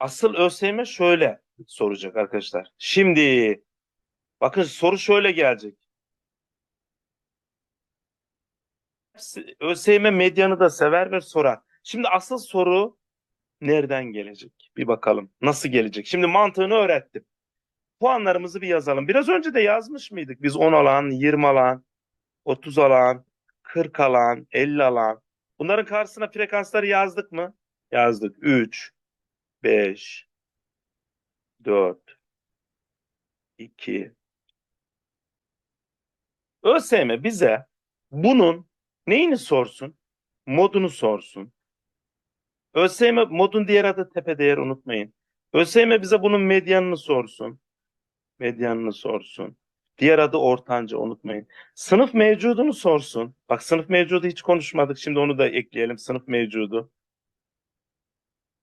Asıl ÖSYM şöyle soracak arkadaşlar. Şimdi bakın soru şöyle gelecek. ÖSYM medyanı da sever ve sorar. Şimdi asıl soru nereden gelecek? Bir bakalım. Nasıl gelecek? Şimdi mantığını öğrettim. Puanlarımızı bir yazalım. Biraz önce de yazmış mıydık? Biz 10 alan, 20 alan, 30 alan, 40 alan, 50 alan. Bunların karşısına frekansları yazdık mı? Yazdık. 3, 5, 4, 2. ÖSYM bize bunun neyini sorsun? Modunu sorsun. ÖSYM modun diğer adı tepe değer unutmayın. ÖSYM bize bunun medyanını sorsun. Medyanını sorsun. Diğer adı ortanca unutmayın. Sınıf mevcudunu sorsun. Bak sınıf mevcudu hiç konuşmadık. Şimdi onu da ekleyelim. Sınıf mevcudu.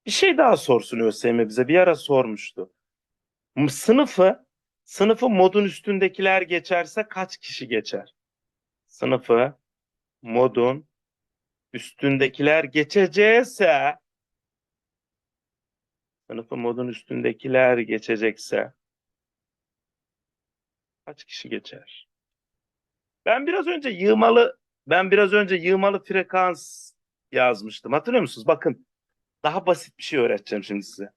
Bir şey daha sorsun ÖSYM bize. Bir ara sormuştu. Sınıfı, sınıfı modun üstündekiler geçerse kaç kişi geçer? Sınıfı modun üstündekiler geçecekse sınıfı modun üstündekiler geçecekse kaç kişi geçer? Ben biraz önce yığmalı ben biraz önce yığmalı frekans yazmıştım. Hatırlıyor musunuz? Bakın daha basit bir şey öğreteceğim şimdi size.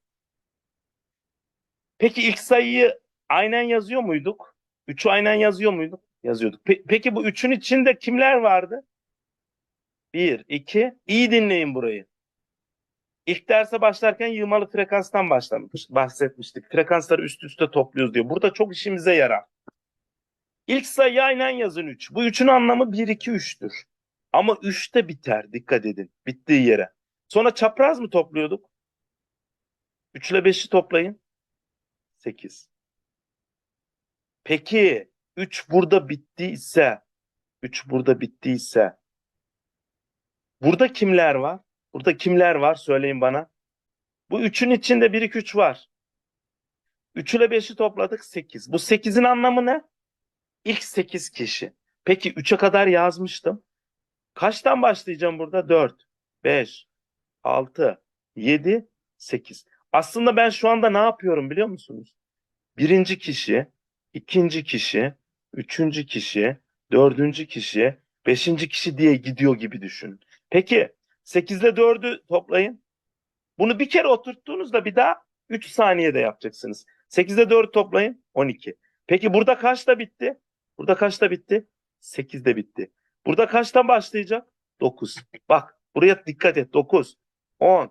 Peki ilk sayıyı aynen yazıyor muyduk? Üçü aynen yazıyor muyduk? Yazıyorduk. Pe- peki bu üçün içinde kimler vardı? Bir, iki. İyi dinleyin burayı. İlk derse başlarken yığmalı frekanstan başlamış, bahsetmiştik. Frekansları üst üste topluyoruz diyor. Burada çok işimize yarar. İlk sayı aynen yazın 3. Bu 3'ün anlamı 1, 2, 3'tür. Ama 3'te biter. Dikkat edin. Bittiği yere. Sonra çapraz mı topluyorduk? 3 ile 5'i toplayın. 8. Peki 3 burada bittiyse 3 burada bittiyse burada kimler var? Burada kimler var? Söyleyin bana. Bu 3'ün içinde 1, 2, 3 var. 3 ile 5'i topladık 8. Bu 8'in anlamı ne? İlk 8 kişi. Peki 3'e kadar yazmıştım. Kaçtan başlayacağım burada? 4, 5, 6, 7, 8. Aslında ben şu anda ne yapıyorum biliyor musunuz? Birinci kişi, ikinci kişi, üçüncü kişi, dördüncü kişi, beşinci kişi diye gidiyor gibi düşün. Peki 8 ile 4'ü toplayın. Bunu bir kere oturttuğunuzda bir daha 3 saniyede yapacaksınız. 8 ile 4 toplayın 12. Peki burada kaçta bitti? Burada kaçta bitti? 8'de bitti. Burada kaçtan başlayacak? 9. Bak buraya dikkat et. 9, 10,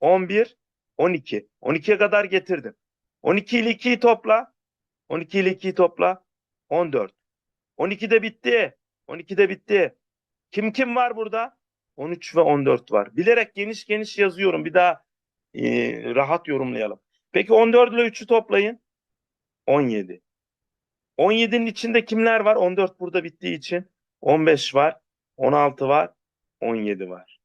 11, 12. 12'ye kadar getirdim. 12 ile 2'yi topla. 12 ile 2'yi topla. 14. 12'de bitti. 12'de bitti. Kim kim var burada? 13 ve 14 var. Bilerek geniş geniş yazıyorum. Bir daha e, rahat yorumlayalım. Peki 14 ile 3'ü toplayın. 17. 17'nin içinde kimler var? 14 burada bittiği için. 15 var. 16 var. 17 var.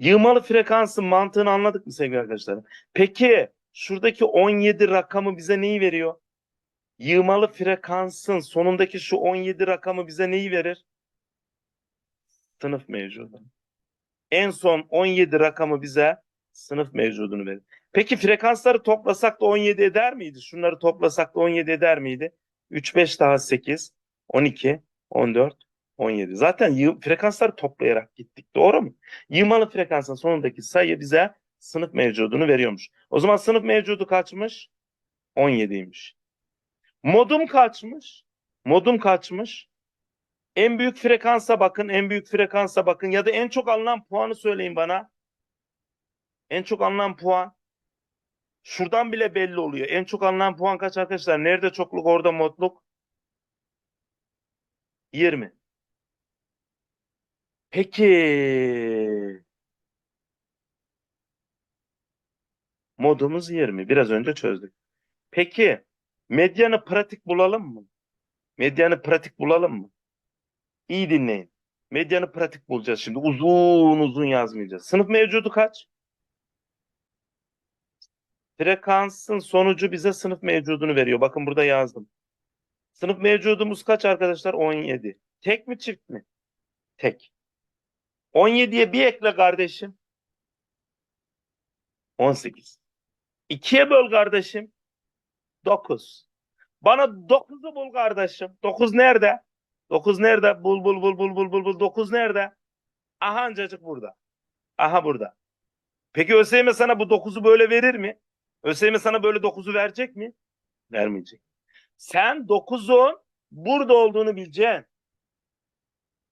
Yığmalı frekansın mantığını anladık mı sevgili arkadaşlarım? Peki şuradaki 17 rakamı bize neyi veriyor? Yığmalı frekansın sonundaki şu 17 rakamı bize neyi verir? Sınıf mevcudu. En son 17 rakamı bize sınıf mevcudunu verir. Peki frekansları toplasak da 17 eder miydi? Şunları toplasak da 17 eder miydi? 3, 5 daha 8, 12, 14, 17. Zaten yığ, frekansları toplayarak gittik. Doğru mu? Yığmalı frekansın sonundaki sayı bize sınıf mevcudunu veriyormuş. O zaman sınıf mevcudu kaçmış? 17'ymiş. Modum kaçmış? Modum kaçmış? En büyük frekansa bakın, en büyük frekansa bakın ya da en çok alınan puanı söyleyin bana. En çok alınan puan. Şuradan bile belli oluyor. En çok alınan puan kaç arkadaşlar? Nerede çokluk orada modluk? 20. Peki modumuz 20. Biraz önce çözdük. Peki medyanı pratik bulalım mı? Medyanı pratik bulalım mı? İyi dinleyin. Medyanı pratik bulacağız şimdi. Uzun uzun yazmayacağız. Sınıf mevcudu kaç? Frekansın sonucu bize sınıf mevcudunu veriyor. Bakın burada yazdım. Sınıf mevcudumuz kaç arkadaşlar? 17. Tek mi çift mi? Tek. 17'ye bir ekle kardeşim. 18. 2'ye böl kardeşim. 9. Bana 9'u bul kardeşim. 9 nerede? 9 nerede? Bul bul bul bul bul bul bul. 9 nerede? Aha ancacık burada. Aha burada. Peki ÖSYM sana bu 9'u böyle verir mi? ÖSYM sana böyle 9'u verecek mi? Vermeyecek. Sen 9'un burada olduğunu bileceksin.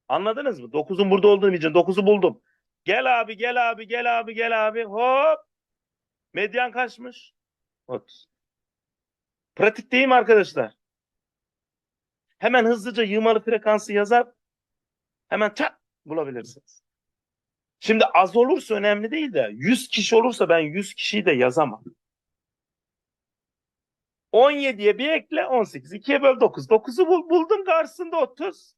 Anladınız mı? 9'un burada olduğunu bileceksin. 9'u buldum. Gel abi, gel abi, gel abi, gel abi. Hop. Medyan kaçmış? 30. Pratik değil mi arkadaşlar? Hemen hızlıca yığmalı frekansı yazar. Hemen çat bulabilirsiniz. Şimdi az olursa önemli değil de 100 kişi olursa ben 100 kişiyi de yazamam. 17'ye bir ekle 18. 2'ye böl 9. 9'u bul, buldum karşısında 30.